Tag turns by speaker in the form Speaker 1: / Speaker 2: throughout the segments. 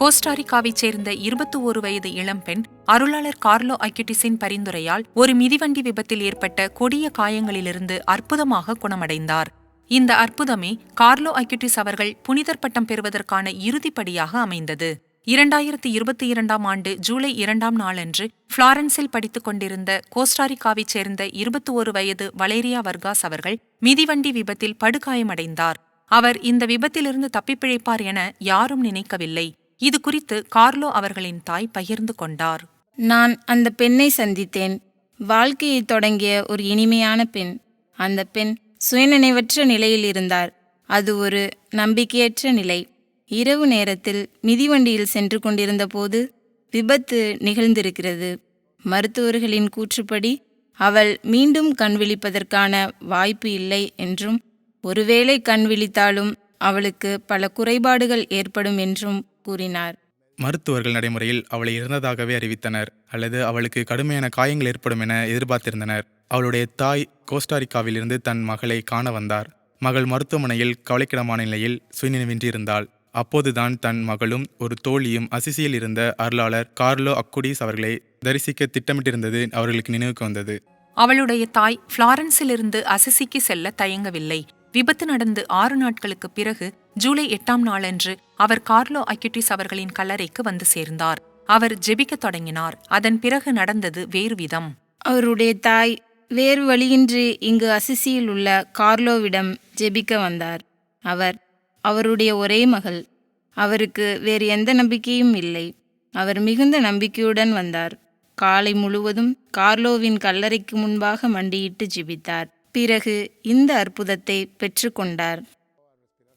Speaker 1: கோஸ்டாரிக்காவைச் சேர்ந்த இருபத்தி ஒரு வயது இளம்பெண் அருளாளர் கார்லோ அக்யூட்டிஸின் பரிந்துரையால் ஒரு மிதிவண்டி விபத்தில் ஏற்பட்ட கொடிய காயங்களிலிருந்து அற்புதமாக குணமடைந்தார். இந்த அற்புதமே கார்லோ அக்யூட்டிஸ் அவர்கள் புனிதர் பட்டம் பெறுவதற்கான இறுதிப்படியாக அமைந்தது. இரண்டாயிரத்தி இருபத்தி இரண்டாம் ஆண்டு ஜூலை இரண்டாம் நாளன்று பிளாரன்ஸில் படித்துக் கொண்டிருந்த கோஸ்டாரிக்காவைச் சேர்ந்த இருபத்தி ஒரு வயது வலேரியா வர்காஸ் அவர்கள் மிதிவண்டி விபத்தில் படுகாயமடைந்தார். அவர் இந்த விபத்திலிருந்து தப்பிப்பிழைப்பார் என யாரும் நினைக்கவில்லை. இது குறித்து கார்லோ அவர்களின் தாய் பகிர்ந்து கொண்டார்.
Speaker 2: நான் அந்த பெண்ணை சந்தித்தேன். வாழ்க்கையை தொடங்கிய ஒரு இனிமையான பெண். அந்த பெண் சுயநினைவற்ற நிலையில் இருந்தார். அது ஒரு நம்பிக்கையற்ற நிலை. இரவு நேரத்தில் மிதிவண்டியில் சென்று கொண்டிருந்த போது விபத்து நிகழ்ந்திருக்கிறது. மருத்துவர்களின் கூற்றுப்படி அவள் மீண்டும் கண் விழிப்பதற்கான வாய்ப்பு இல்லை என்றும் ஒருவேளை கண் விழித்தாலும் அவளுக்கு பல குறைபாடுகள் ஏற்படும் என்றும் கூறினார்.
Speaker 3: மருத்துவர்கள் நடைமுறையில் அவளை இறந்ததாகவே அறிவித்தனர் அல்லது அவளுக்கு கடுமையான காயங்கள் ஏற்படும் என எதிர்பார்த்திருந்தனர். அவளுடைய தாய் கோஸ்டாரிக்காவிலிருந்து தன் மகளை காண வந்தார். மகள் மருத்துவமனையில் கவலைக்கிடமான நிலையில் சுயநினைவின்றி இருந்தாள். அப்போதுதான் தன் மகளும் ஒரு தோழியும் அசிசியில் இருந்த அருளாளர் கார்லோ அக்குடிஸ் அவர்களை தரிசிக்க திட்டமிட்டிருந்தது அவர்களுக்கு நினைவுக்கு வந்தது.
Speaker 1: அவளுடைய தாய் பிளாரன்ஸிலிருந்து அசிசிக்கு செல்ல தயங்கவில்லை. விபத்து நடந்து ஆறு நாட்களுக்கு பிறகு ஜூலை எட்டாம் நாளன்று அவர் கார்லோ அக்யூட்டிஸ் அவர்களின் கல்லறைக்கு வந்து சேர்ந்தார். அவர் ஜெபிக்கத் தொடங்கினார். அதன் பிறகு நடந்தது வேறு விதம்.
Speaker 2: அவருடைய தாய் வேறு வழியின்றி இங்கு அசிசியில் உள்ள கார்லோவிடம் ஜெபிக்க வந்தார். அவர் அவருடைய ஒரே மகள். அவருக்கு வேறு எந்த நம்பிக்கையும் இல்லை. அவர் மிகுந்த நம்பிக்கையுடன் வந்தார். காலை முழுவதும் கார்லோவின் கல்லறைக்கு முன்பாக மண்டியிட்டு ஜிபித்தார். பிறகு இந்த அற்புதத்தை பெற்றுக்கொண்டார்.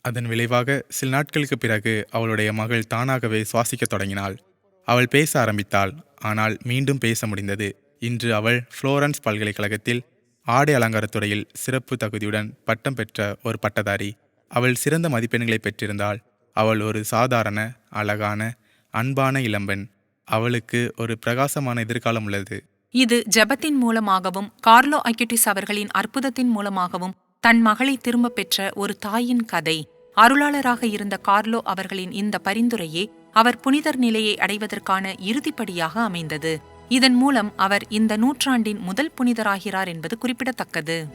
Speaker 3: அதன் விளைவாக சில நாட்களுக்கு பிறகு அவளுடைய மகள் தானாகவே சுவாசிக்க தொடங்கினாள். அவள் பேச ஆரம்பித்தாள். ஆனால் மீண்டும் பேச முடிந்தது. இன்று அவள் ஃப்ளோரன்ஸ் பல்கலைக்கழகத்தில் ஆடை அலங்காரத்துறையில் சிறப்பு தகுதியுடன் பட்டம் பெற்ற ஒரு பட்டதாரி. அவள் சிறந்த மதிப்பெண்களை பெற்றிருந்தாள். அவள் ஒரு சாதாரண அழகான அன்பான இளம்பெண். அவளுக்கு ஒரு பிரகாசமான எதிர்காலம் உள்ளது.
Speaker 1: இது ஜெபத்தின் மூலமாகவும் கார்லோ அக்யூட்டிஸ் அவர்களின் அற்புதத்தின் மூலமாகவும் தன் மகளை திரும்பப் பெற்ற ஒரு தாயின் கதை. அருளாளராக இருந்த கார்லோ அவர்களின் இந்த பரிந்துரையே அவர் புனிதர் நிலையை அடைவதற்கான இறுதிப்படியாக அமைந்தது. இதன் மூலம் அவர் இந்த நூற்றாண்டின் முதல் புனிதராகிறார் என்பது குறிப்பிடத்தக்கது.